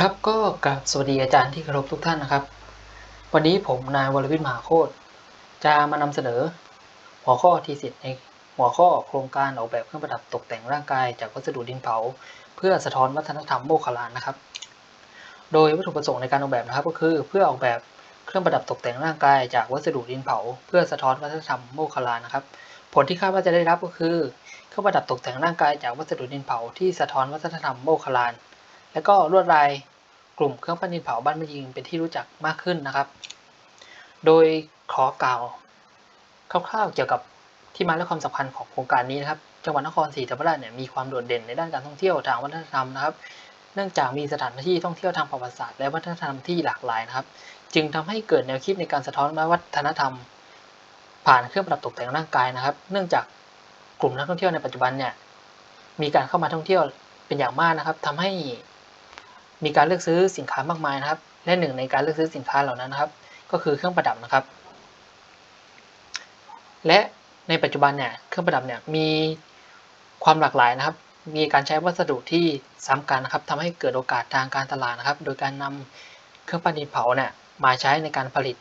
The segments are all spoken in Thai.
ครับก็กราบสวัสดีอาจารย์ที่เคารพทุกท่านนะครับ วันนี้ผมนายวรวิทย์มหาโคตรจะมานำเสนอ หัวข้อทีสิทธิ์ในหัวข้อโครงการออกแบบเครื่องประดับตกแต่งร่างกายจากวัสดุดินเผา เพื่อสะท้อนวัฒนธรรมโมคลานนะครับ โดยวัตถุประสงค์ในการออกแบบนะครับ ก็คือเพื่อออกแบบเครื่องประดับตกแต่งร่างกายจากวัสดุดินเผา เพื่อสะท้อนวัฒนธรรมโมคลานนะครับ ผลที่คาดว่าจะได้รับก็คือ เครื่องประดับตกแต่งร่างกายจากวัสดุดินเผาที่สะท้อนวัฒนธรรมโมคลาน และก็ลวดลายกลุ่มเครื่องปั้นดินเผาบ้านมะยิงเป็นที่รู้จักมากขึ้นนะครับ โดยขอกล่าวคร่าวๆเกี่ยวกับที่มาและความสำคัญของโครงการนี้นะครับ จังหวัดนครศรีธรรมราชเนี่ยมีความโดดเด่นในด้านการท่องเที่ยวทางวัฒนธรรมนะครับ เนื่องจากมีสถานที่ท่องเที่ยวทางประวัติศาสตร์และวัฒนธรรมที่หลากหลายนะครับ จึงทำให้เกิดแนวคิดในการสะท้อนวัฒนธรรม ผ่านเครื่องประดับตกแต่งร่างกายนะครับ เนื่องจากกลุ่มนักท่องเที่ยวในปัจจุบันเนี่ยมีการเข้ามาท่องเที่ยวเป็นอย่างมากนะครับทำให้ มีการเลือกซื้อสินค้ามากมายนะครับ และหนึ่งในการเลือกซื้อสินค้าเหล่านั้นนะครับ ก็คือเครื่องประดับนะครับ และในปัจจุบันเนี่ยเครื่องประดับเนี่ยมีความหลากหลายนะครับ มีการใช้วัสดุที่ซ้ำกันนะครับทำให้เกิดโอกาสทางการตลาดนะครับ โดยการนำเครื่องปั้นดินเผาเนี่ยมาใช้ในการผลิต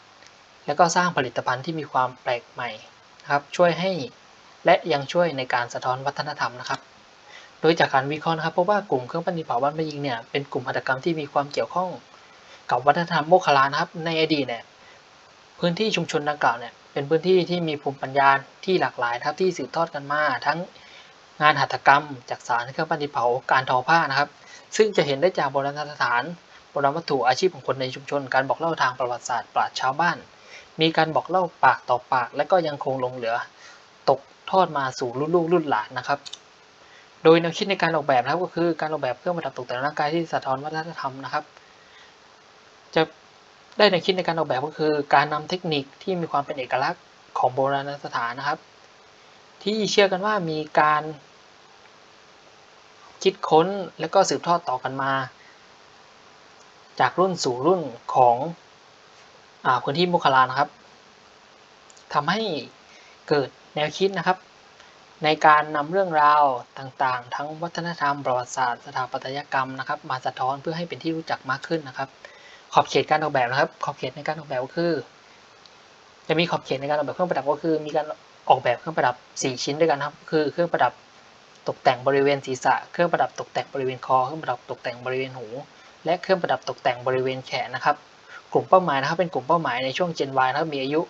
และก็สร้างผลิตภัณฑ์ที่มีความแปลกใหม่นะครับ ช่วยให้และยังช่วยในการสะท้อนวัฒนธรรมนะครับ โดยจากการวิเคราะห์นะครับพบว่ากลุ่มเครื่องปั้นดินเผาบ้านมะยิงเนี่ยเป็นกลุ่มหัตถกรรมที่มีความเกี่ยวข้องกับวัฒนธรรมโมคลานะครับในอดีตเนี่ยพื้นที่ชุมชนดังกล่าวเนี่ยเป็นพื้นที่ที่มีภูมิปัญญาที่หลากหลายครับที่สืบทอดกันมา ทั้งงานหัตถกรรมจากสารเครื่องปั้นดินเผาการทอผ้านะครับ ซึ่งจะเห็นได้จากโบราณสถานโบราณวัตถุอาชีพของคนในชุมชน การบอกเล่าทางประวัติศาสตร์ปราชญ์ชาวบ้าน มีการบอกเล่าปากต่อปาก และก็ยังคงหลงเหลือ ตกทอดมาสู่รุ่นลูกรุ่นหลานนะครับ โดยแนวคิดในการออกแบบนะครับก็คือการออกแบบเครื่องประดับตกแต่งร่างกายที่สะท้อนวัฒนธรรมนะครับ จะได้แนวคิดในการออกแบบก็คือ การนำเทคนิคที่มีความเป็นเอกลักษณ์ของโบราณสถานนะครับ ที่เชื่อกันว่ามีการคิดค้นและก็สืบทอดต่อกันมา จากรุ่นสู่รุ่นของอพื้นที่มคคลานะครับทำให้เกิดแนวคิดนะครับ ในการนำเรื่องราวต่างๆ ทั้งวัฒนธรรมประวัติศาสตร์สถาปัตยกรรมนะครับ มาสะท้อนเพื่อให้เป็นที่รู้จักมากขึ้นนะครับ ขอบเขตการออกแบบนะครับ ขอบเขตในการออกแบบก็คือ จะมีขอบเขตในการออกแบบเครื่องประดับก็คือ มีการออกแบบเครื่องประดับ 4 ชิ้นด้วยกันครับ คือเครื่องประดับตกแต่งบริเวณศีรษะ เครื่องประดับตกแต่งบริเวณคอ เครื่องประดับตกแต่งบริเวณหู และเครื่องประดับตกแต่งบริเวณแขนนะครับ กลุ่มเป้าหมายนะครับ เป็นกลุ่มเป้าหมายในช่วง Gen Y นะครับ มีอายุ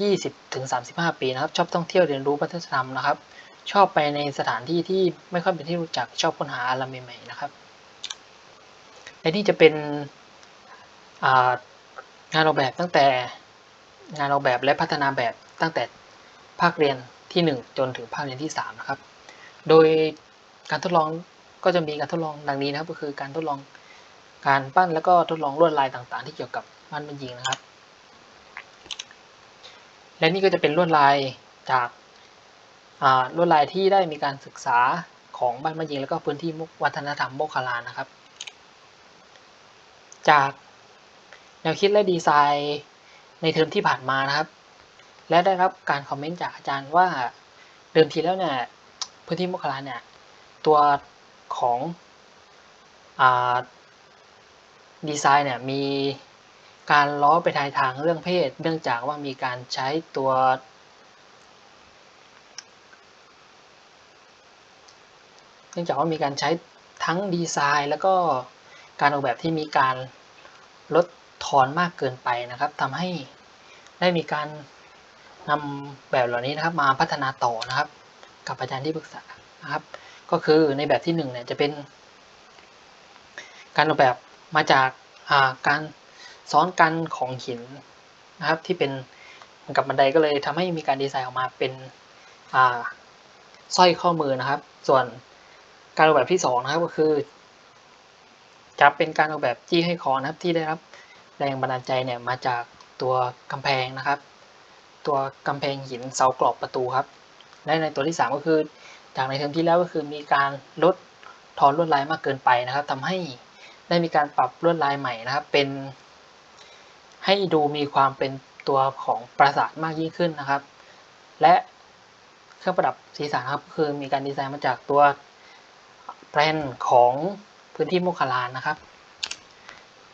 20ถึง35 ปีนะครับ ชอบท่องเที่ยวเรียนรู้วัฒนธรรมนะครับ ชอบไปในสถานที่ที่ไม่ค่อยเป็นที่รู้จักชอบค้นหาอะไรใหม่ๆนะครับและนี่จะเป็นงานออกแบบตั้งแต่งานออกแบบและพัฒนาแบบตั้งแต่ภาคเรียนที่ 1 จนถึงภาคเรียนที่3นะครับ โดยการทดลองก็จะมีการทดลองดังนี้นะครับ ก็คือการทดลองการปั้นแล้วก็ทดลองลวดลายต่างๆ ที่เกี่ยวกับบ้านมันยิงนะครับ และนี่ก็จะเป็นลวดลายจากลวดลายที่ได้มีการศึกษาของบ้านมะยิงแล้วก็พื้นที่วัฒนธรรมโมคคลานะครับ จากแนวคิดและดีไซน์ในเทอมที่ผ่านมานะครับ และได้รับการคอมเมนต์จากอาจารย์ว่าเดิมทีแล้วเนี่ยพื้นที่โมคคลาเนี่ยตัวของดีไซน์เนี่ยมี การล้อไปทายทางเรื่องเพศ เนื่องจากว่ามีการใช้ตัว เนื่องจากว่ามีการใช้ทั้งดีไซน์ แล้วก็การออกแบบที่มีการลดทอนมากเกินไปนะครับทำให้ได้มีการนำแบบเหล่านี้นะครับมาพัฒนาต่อนะครับ กับอาจารย์ที่ปรึกษานะครับ ก็คือในแบบที่1เนี่ยจะเป็น การออกแบบมาจากการ ซ้อนกันของหินนะครับ ที่เป็นเหมือนกับบันไดก็เลยทำให้มีการดีไซน์ออกมาเป็นสร้อยข้อมือนะครับ ส่วนการออกแบบที่2นะครับก็คือจะเป็นการออกแบบจี้ให้คอนะครับที่ได้รับแรงบันดาลใจเนี่ยมาจากตัวกำแพงนะครับ ตัวกำแพงหินเสากรอบประตูครับ และในตัวที่ 3 ก็คือจากในเทอมที่แล้วก็คือมีการลดทอนลวดลายมากเกินไปนะครับทำให้ได้มีการปรับลวดลายใหม่นะครับ เป็น ให้ดูมีความเป็นตัวของปราสาทมากยิ่งขึ้นนะครับ และเครื่องประดับสีสันครับคือมีการดีไซน์มาจากตัวแบรนของพื้นที่โมคคลานนะครับ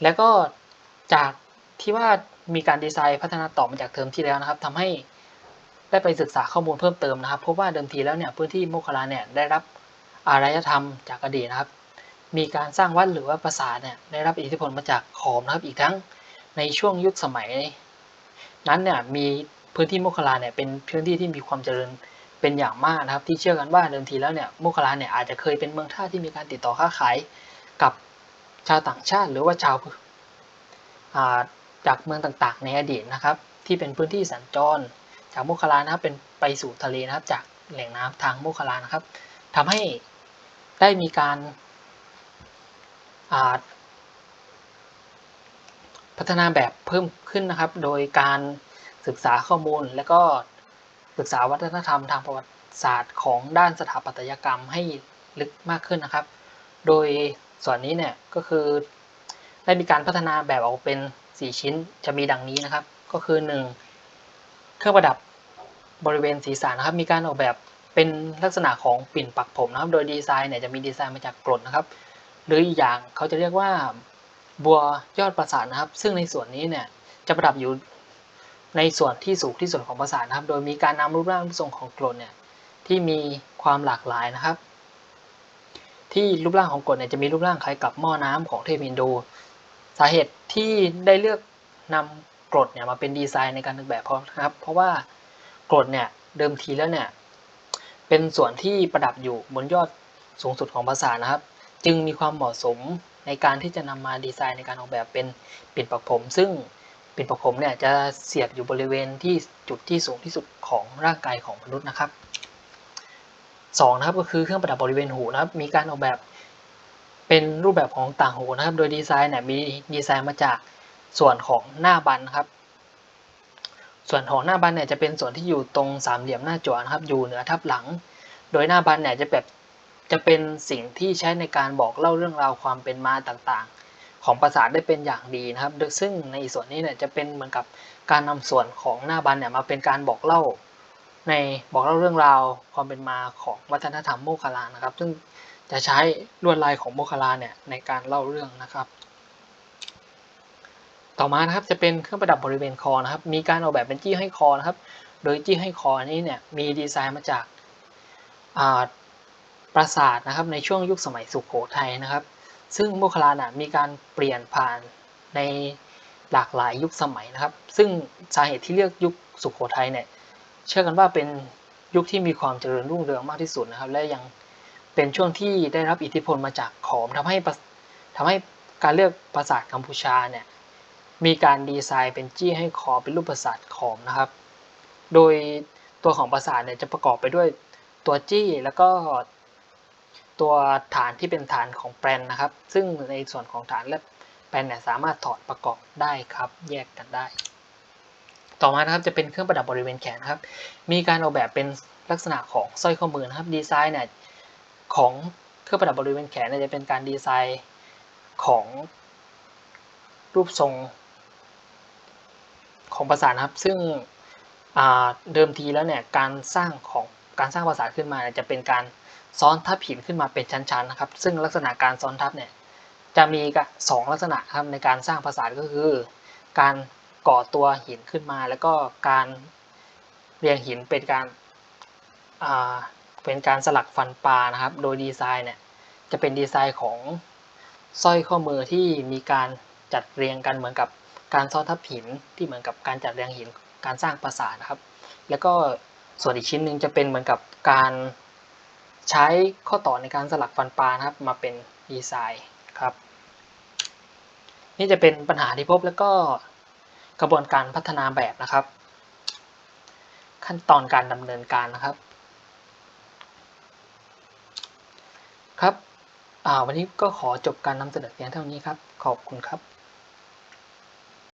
แล้วก็จากที่ว่ามีการดีไซน์พัฒนาต่อมาจากเทอมที่แล้วนะครับทำให้ได้ไปศึกษาข้อมูลเพิ่มเติมนะครับพบว่าเดิมทีแล้วเนี่ยพื้นที่โมคคลลาเนี่ยได้รับอารยธรรมจากอดีตนะครับ มีการสร้างวัดหรือว่าปราสาทเนี่ยได้รับอิทธิพลมาจากขอมนะครับ อีกทั้ง ในช่วงยุคสมัย นั้นเนี่ยมีพื้นที่โมคลาเนี่ยเป็นพื้นที่ที่มีความเจริญเป็นอย่างมากนะครับ ที่เชื่อกันว่าเดิมทีแล้วเนี่ยโมคลาเนี่ยอาจจะเคยเป็นเมืองท่าที่มีการติดต่อค้าขายกับชาวต่างชาติ หรือว่าชาวจากเมืองต่างๆ ในอดีตนะครับ ที่เป็นพื้นที่สัญจร จากโมคลานะครับเป็นไปสู่ทะเลนะครับ จากแหล่งน้ำทางโมคลานะครับทำให้ได้มีการ พัฒนาแบบเพิ่มขึ้นนะครับ โดยการศึกษาข้อมูล และก็ศึกษาวัฒนธรรมทางประวัติศาสตร์ของด้านสถาปัตยกรรมให้ลึกมากขึ้นนะครับ โดยส่วนนี้เนี่ยก็คือได้มีการพัฒนาแบบออกเป็น 4 ชิ้นจะมีดังนี้นะครับ ก็คือ 1 เครื่องประดับบริเวณศีรษะนะครับ มีการออกแบบเป็นลักษณะของปิ่นปักผมนะครับ โดยดีไซน์เนี่ยจะมีดีไซน์มาจากกรดนะครับ หรืออีกอย่างเขาจะเรียกว่า บัวยอดประสาทนะครับ ซึ่งในส่วนนี้เนี่ยจะประดับอยู่ในส่วนที่สูงที่สุดของประสาทนะครับ โดยมีการนำรูปร่างรูปทรงของกรดเนี่ยที่มีความหลากหลายนะครับ ที่รูปร่างของกรดเนี่ยจะมีรูปร่างคล้ายกับหม้อน้ำของเทพินดู สาเหตุที่ได้เลือกนำกรดเนี่ยมาเป็นดีไซน์ในการออกแบบเพราะครับ เพราะว่ากรดเนี่ยเดิมทีแล้วเนี่ยเป็นส่วนที่ประดับอยู่บนยอดสูงสุดของปราสาทนะครับ จึงมีความเหมาะสมในการที่จะนำมาดีไซน์ในการออกแบบเป็นปิ่นปักผม ซึ่งปิ่นปักผมเนี่ยจะเสียบอยู่บริเวณที่จุดที่สูงที่สุดของร่างกายของมนุษย์นะครับ2นะครับก็คือเครื่องประดับบริเวณหูนะครับ มีการออกแบบเป็นรูปแบบของต่างหูนะครับ โดยดีไซน์เนี่ยมีดีไซน์มาจากส่วนของหน้าบันครับ ส่วนของหน้าบันเนี่ยจะเป็นส่วนที่อยู่ตรงสามเหลี่ยมหน้าจอนะครับ อยู่เหนือทับหลัง โดยหน้าบันเนี่ยจะแบบ จะเป็นสิ่งที่ใช้ในการบอกเล่าเรื่องราวความเป็นมาต่างๆ ของภาษาได้เป็นอย่างดีนะครับ ซึ่งในส่วนนี้เนี่ยจะเป็นเหมือนกับการนำส่วนของหน้าบันเนี่ยมาเป็นการบอกเล่า ในบอกเล่าเรื่องราวความเป็นมาของวัฒนธรรมโมคคลานะครับ ซึ่งจะใช้ลวดลายของโมคลาเนี่ยในการเล่าเรื่องนะครับ ต่อมานะครับจะเป็นเครื่องประดับบริเวณคอนะครับ มีการออกแบบเป็นจี้ให้คอนะครับ โดยจี้ให้คอนี้เนี่ยมีดีไซน์มาจากป ราสาทนะครับในช่วงยุคสมัยสุขโขทัยนะครับ ซึ่งโมคลานะมีการเปลี่ยนผ่านในหลากหลายยุคสมัยนะครับ ซึ่งสาเหตุที่เลือกยุคสุขโขทัยเนี่ยเชื่อกันว่าเป็นยุคที่มีความเจริญรุ่งเรืองมากที่สุดนะครับ และยังเป็นช่วงที่ได้รับอิทธิพลมาจากขอมทำให้ทำให้การเลือกปราสาทกัมพูชาเนี่ยมีการดีไซน์เป็นจี้ให้คอเป็นรูปปราสาทขอมนะครับ โดยตัวของปราสาทเนี่ยจะประกอบไปด้วยตัวจี้แล้วก็ ตัวฐานที่เป็นฐานของแปลนนะครับ ซึ่งในส่วนของฐานและแปลนเนี่ยสามารถถอดประกอบได้ครับ แยกกันได้ ต่อมานะครับจะเป็นเครื่องประดับบริเวณแขนครับ มีการออกแบบเป็นลักษณะของสร้อยข้อมือนะครับ ดีไซน์เนี่ยของเครื่องประดับบริเวณแขนจะเป็นการดีไซน์ของรูปทรงของประสาทนครับ ซึ่งเดิมทีแล้วเนี่ยการสร้างของ การสร้างประสาทขึ้นมาจะเป็นการซ้อนทับหินขึ้นมาเป็นชั้นๆนะครับซึ่งลักษณะการซ้อนทับเนี่ยจะมีสองลักษณะครับในการสร้างประสาทก็คือ การก่อตัวหินขึ้นมา แล้วก็การเรียงหินเป็นการเป็นการสลักฟันปลานะครับ โดยดีไซน์เนี่ยจะเป็นดีไซน์ของสร้อยข้อมือที่มีการจัดเรียงกันเหมือนกับการซ้อนทับหินที่เหมือนกับการจัดเรียงหินการสร้างปราสาทนะครับ แล้วก็ ส่วนอีกชิ้นหนึ่งจะเป็นเหมือนกับการใช้ข้อต่อในการสลักฟันปลานะครับ มาเป็นดีไซน์ครับ นี่จะเป็นปัญหาที่พบแล้วก็กระบวนการพัฒนาแบบนะครับ ขั้นตอนการดำเนินการนะครับ ครับวันนี้ก็ขอจบการนำเสนอเพียงเท่านี้ครับ ขอบคุณครับ